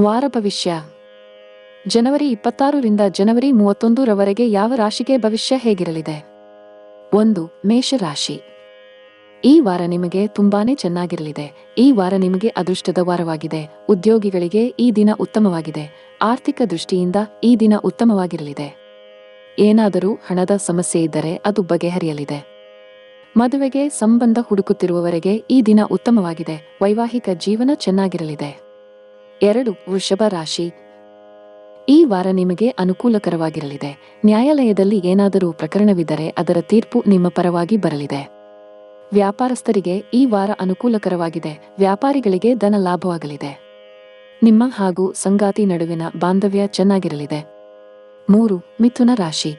ವಾರ ಭವಿಷ್ಯ. ಜನವರಿ ಇಪ್ಪತ್ತಾರರಿಂದ ಜನವರಿ ಮೂವತ್ತೊಂದರವರೆಗೆ ಯಾವ ರಾಶಿಗೆ ಭವಿಷ್ಯ ಹೇಗಿರಲಿದೆ? ಒಂದು, ಮೇಷರಾಶಿ. ಈ ವಾರ ನಿಮಗೆ ತುಂಬಾನೇ ಚೆನ್ನಾಗಿರಲಿದೆ. ಈ ವಾರ ನಿಮಗೆ ಅದೃಷ್ಟದ ವಾರವಾಗಿದೆ. ಉದ್ಯೋಗಿಗಳಿಗೆ ಈ ದಿನ ಉತ್ತಮವಾಗಿದೆ. ಆರ್ಥಿಕ ದೃಷ್ಟಿಯಿಂದ ಈ ದಿನ ಉತ್ತಮವಾಗಿರಲಿದೆ. ಏನಾದರೂ ಹಣದ ಸಮಸ್ಯೆ ಇದ್ದರೆ ಅದು ಬಗೆಹರಿಯಲಿದೆ. ಮದುವೆಗೆ ಸಂಬಂಧ ಹುಡುಕುತ್ತಿರುವವರೆಗೆ ಈ ದಿನ ಉತ್ತಮವಾಗಿದೆ. ವೈವಾಹಿಕ ಜೀವನ ಚೆನ್ನಾಗಿರಲಿದೆ. ಎರಡು ವೃಷಭ ರಾಶಿ. ಈ ವಾರ ನಿಮಗೆ ಅನುಕೂಲಕರವಾಗಿರಲಿದೆ. ನ್ಯಾಯಾಲಯದಲ್ಲಿ ಏನಾದರೂ ಪ್ರಕರಣವಿದ್ದರೆ ಅದರ ತೀರ್ಪು ನಿಮ್ಮ ಪರವಾಗಿ ಬರಲಿದೆ. ವ್ಯಾಪಾರಸ್ಥರಿಗೆ ಈ ವಾರ ಅನುಕೂಲಕರವಾಗಿದೆ. ವ್ಯಾಪಾರಿಗಳಿಗೆ ಧನ ಲಾಭವಾಗಲಿದೆ. ನಿಮ್ಮ ಹಾಗೂ ಸಂಗಾತಿ ನಡುವಿನ ಬಾಂಧವ್ಯ ಚೆನ್ನಾಗಿರಲಿದೆ. ಮೂರು, ಮಿಥುನ ರಾಶಿ.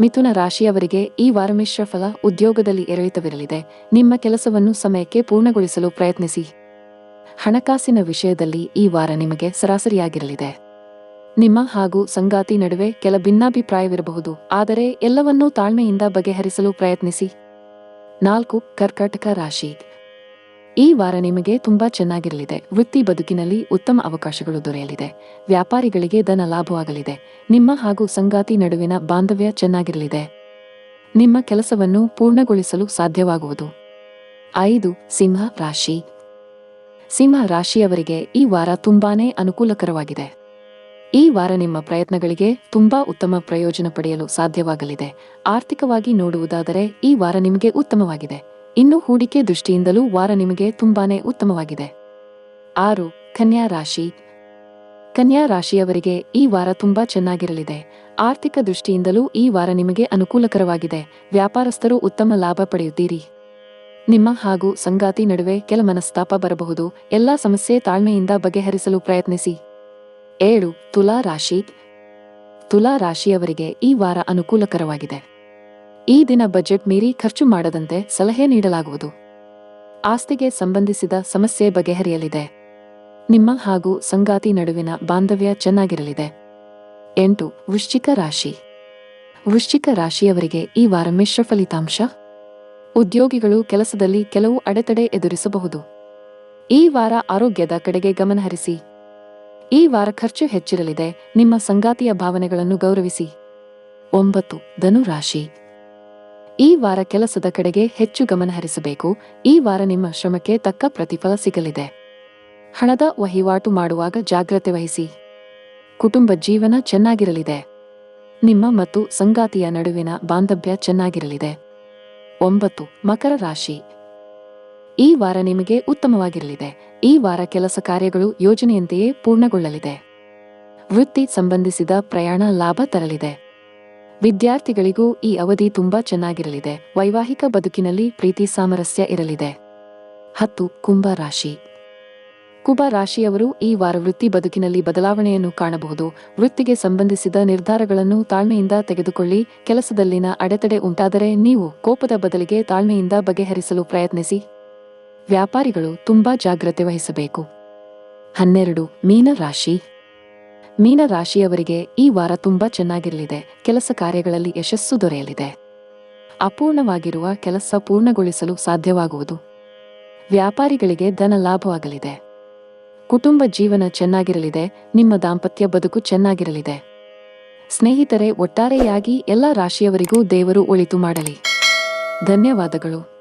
ಮಿಥುನ ರಾಶಿಯವರಿಗೆ ಈ ವಾರ ಮಿಶ್ರಫಲ ಉದ್ಯೋಗದಲ್ಲಿ ಏರಿಳಿತವಿರಲಿದೆ ನಿಮ್ಮ ಕೆಲಸವನ್ನು ಸಮಯಕ್ಕೆ ಪೂರ್ಣಗೊಳಿಸಲು ಪ್ರಯತ್ನಿಸಿ. ಹಣಕಾಸಿನ ವಿಷಯದಲ್ಲಿ ಈ ವಾರ ನಿಮಗೆ ಸರಾಸರಿಯಾಗಿರಲಿದೆ. ನಿಮ್ಮ ಹಾಗೂ ಸಂಗಾತಿ ನಡುವೆ ಕೆಲ ಭಿನ್ನಾಭಿಪ್ರಾಯವಿರಬಹುದು, ಆದರೆ ಎಲ್ಲವನ್ನೂ ತಾಳ್ಮೆಯಿಂದ ಬಗೆಹರಿಸಲು ಪ್ರಯತ್ನಿಸಿ. ನಾಲ್ಕು, ಕರ್ಕಾಟಕ ರಾಶಿ. ಈ ವಾರ ನಿಮಗೆ ತುಂಬಾ ಚೆನ್ನಾಗಿರಲಿದೆ. ವೃತ್ತಿ ಬದುಕಿನಲ್ಲಿ ಉತ್ತಮ ಅವಕಾಶಗಳು ದೊರೆಯಲಿದೆ. ವ್ಯಾಪಾರಿಗಳಿಗೆ ಧನ ಲಾಭವಾಗಲಿದೆ. ನಿಮ್ಮ ಹಾಗೂ ಸಂಗಾತಿ ನಡುವಿನ ಬಾಂಧವ್ಯ ಚೆನ್ನಾಗಿರಲಿದೆ. ನಿಮ್ಮ ಕೆಲಸವನ್ನು ಪೂರ್ಣಗೊಳಿಸಲು ಸಾಧ್ಯವಾಗುವುದು. ಐದು, ಸಿಂಹ ರಾಶಿ. ಸಿಂಹ ರಾಶಿಯವರಿಗೆ ಈ ವಾರ ತುಂಬಾನೇ ಅನುಕೂಲಕರವಾಗಿದೆ. ಈ ವಾರ ನಿಮ್ಮ ಪ್ರಯತ್ನಗಳಿಗೆ ತುಂಬಾ ಉತ್ತಮ ಪ್ರಯೋಜನ ಪಡೆಯಲು ಸಾಧ್ಯವಾಗಲಿದೆ. ಆರ್ಥಿಕವಾಗಿ ನೋಡುವುದಾದರೆ ಈ ವಾರ ನಿಮಗೆ ಉತ್ತಮವಾಗಿದೆ. ಇನ್ನು ಹೂಡಿಕೆ ದೃಷ್ಟಿಯಿಂದಲೂ ವಾರ ನಿಮಗೆ ತುಂಬಾನೇ ಉತ್ತಮವಾಗಿದೆ. ಆರು, ಕನ್ಯಾ ರಾಶಿ. ಕನ್ಯಾ ರಾಶಿಯವರಿಗೆ ಈ ವಾರ ತುಂಬಾ ಚೆನ್ನಾಗಿರಲಿದೆ. ಆರ್ಥಿಕ ದೃಷ್ಟಿಯಿಂದಲೂ ಈ ವಾರ ನಿಮಗೆ ಅನುಕೂಲಕರವಾಗಿದೆ. ವ್ಯಾಪಾರಸ್ಥರು ಉತ್ತಮ ಲಾಭ ಪಡೆಯುತ್ತೀರಿ. ನಿಮ್ಮ ಹಾಗೂ ಸಂಗಾತಿ ನಡುವೆ ಕೆಲ ಮನಸ್ತಾಪ ಬರಬಹುದು. ಎಲ್ಲಾ ಸಮಸ್ಯೆ ತಾಳ್ಮೆಯಿಂದ ಬಗೆಹರಿಸಲು ಪ್ರಯತ್ನಿಸಿ. ಏಳು, ತುಲಾ ರಾಶಿ. ತುಲಾ ರಾಶಿಯವರಿಗೆ ಈ ವಾರ ಅನುಕೂಲಕರವಾಗಿದೆ. ಈ ದಿನ ಬಜೆಟ್ ಮೀರಿ ಖರ್ಚು ಮಾಡದಂತೆ ಸಲಹೆ ನೀಡಲಾಗುವುದು. ಆಸ್ತಿಗೆ ಸಂಬಂಧಿಸಿದ ಸಮಸ್ಯೆ ಬಗೆಹರಿಯಲಿದೆ. ನಿಮ್ಮ ಹಾಗೂ ಸಂಗಾತಿ ನಡುವಿನ ಬಾಂಧವ್ಯ ಚೆನ್ನಾಗಿರಲಿದೆ. ಎಂಟು, ವೃಶ್ಚಿಕ ರಾಶಿ. ವೃಶ್ಚಿಕ ರಾಶಿಯವರಿಗೆ ಈ ವಾರ ಮಿಶ್ರ ಫಲಿತಾಂಶ? ಉದ್ಯೋಗಿಗಳು ಕೆಲಸದಲ್ಲಿ ಕೆಲವು ಅಡೆತಡೆ ಎದುರಿಸಬಹುದು. ಈ ವಾರ ಆರೋಗ್ಯದ ಕಡೆಗೆ ಗಮನಹರಿಸಿ ಈ ವಾರ ಖರ್ಚು ಹೆಚ್ಚಿರಲಿದೆ, ನಿಮ್ಮ ಸಂಗಾತಿಯ ಭಾವನೆಗಳನ್ನು ಗೌರವಿಸಿ. ಒಂಬತ್ತು, ಧನುರಾಶಿ. ಈ ವಾರ ಕೆಲಸದ ಕಡೆಗೆ ಹೆಚ್ಚು ಗಮನಹರಿಸಬೇಕು ಈ ವಾರ ನಿಮ್ಮ ಶ್ರಮಕ್ಕೆ ತಕ್ಕ ಪ್ರತಿಫಲ ಸಿಗಲಿದೆ. ಹಣದ ವಹಿವಾಟು ಮಾಡುವಾಗ ಜಾಗ್ರತೆ ವಹಿಸಿ. ಕುಟುಂಬ ಜೀವನ ಚೆನ್ನಾಗಿರಲಿದೆ. ನಿಮ್ಮ ಮತ್ತು ಸಂಗಾತಿಯ ನಡುವಿನ ಬಾಂಧವ್ಯ ಚೆನ್ನಾಗಿರಲಿದೆ. ಒಂಬತ್ತು, ಮಕರ ರಾಶಿ. ಈ ವಾರ ನಿಮಗೆ ಉತ್ತಮವಾಗಿರಲಿದೆ. ಈ ವಾರ ಕೆಲಸ ಕಾರ್ಯಗಳು ಯೋಜನೆಯಂತೆಯೇ ಪೂರ್ಣಗೊಳ್ಳಲಿದೆ. ವೃತ್ತಿ ಸಂಬಂಧಿಸಿದ ಪ್ರಯಾಣ ಲಾಭ ತರಲಿದೆ. ವಿದ್ಯಾರ್ಥಿಗಳಿಗೂ ಈ ಅವಧಿ ತುಂಬಾ ಚೆನ್ನಾಗಿರಲಿದೆ. ವೈವಾಹಿಕ ಬದುಕಿನಲ್ಲಿ ಪ್ರೀತಿ ಸಾಮರಸ್ಯ ಇರಲಿದೆ. ಹತ್ತು, ಕುಂಭ ರಾಶಿ. ಕುಂಭ ರಾಶಿಯವರು ಈ ವಾರ ವೃತ್ತಿ ಬದುಕಿನಲ್ಲಿ ಬದಲಾವಣೆಯನ್ನು ಕಾಣಬಹುದು. ವೃತ್ತಿಗೆ ಸಂಬಂಧಿಸಿದ ನಿರ್ಧಾರಗಳನ್ನು ತಾಳ್ಮೆಯಿಂದ ತೆಗೆದುಕೊಳ್ಳಿ. ಕೆಲಸದಲ್ಲಿನ ಅಡೆತಡೆ ಉಂಟಾದರೆ ನೀವು ಕೋಪದ ಬದಲಿಗೆ ತಾಳ್ಮೆಯಿಂದ ಬಗೆಹರಿಸಲು ಪ್ರಯತ್ನಿಸಿ. ವ್ಯಾಪಾರಿಗಳು ತುಂಬಾ ಜಾಗ್ರತೆ ವಹಿಸಬೇಕು. ಹನ್ನೆರಡು ಮೀನರಾಶಿ ಮೀನರಾಶಿಯವರಿಗೆ ಮೀನ ರಾಶಿಯವರಿಗೆ ಈ ವಾರ ತುಂಬಾ ಚೆನ್ನಾಗಿರಲಿದೆ. ಕೆಲಸ ಕಾರ್ಯಗಳಲ್ಲಿ ಯಶಸ್ಸು ದೊರೆಯಲಿದೆ. ಅಪೂರ್ಣವಾಗಿರುವ ಕೆಲಸ ಪೂರ್ಣಗೊಳಿಸಲು ಸಾಧ್ಯವಾಗುವುದು. ವ್ಯಾಪಾರಿಗಳಿಗೆ ಧನ ಲಾಭವಾಗಲಿದೆ. ಕುಟುಂಬ ಜೀವನ ಚೆನ್ನಾಗಿರಲಿದೆ, ನಿಮ್ಮ ದಾಂಪತ್ಯ ಬದುಕು ಚೆನ್ನಾಗಿರಲಿದೆ. ಸ್ನೇಹಿತರೆ, ಒಟ್ಟಾರೆಯಾಗಿ ಎಲ್ಲ ರಾಶಿಯವರಿಗೂ ದೇವರು ಒಳಿತು ಮಾಡಲಿ. ಧನ್ಯವಾದಗಳು.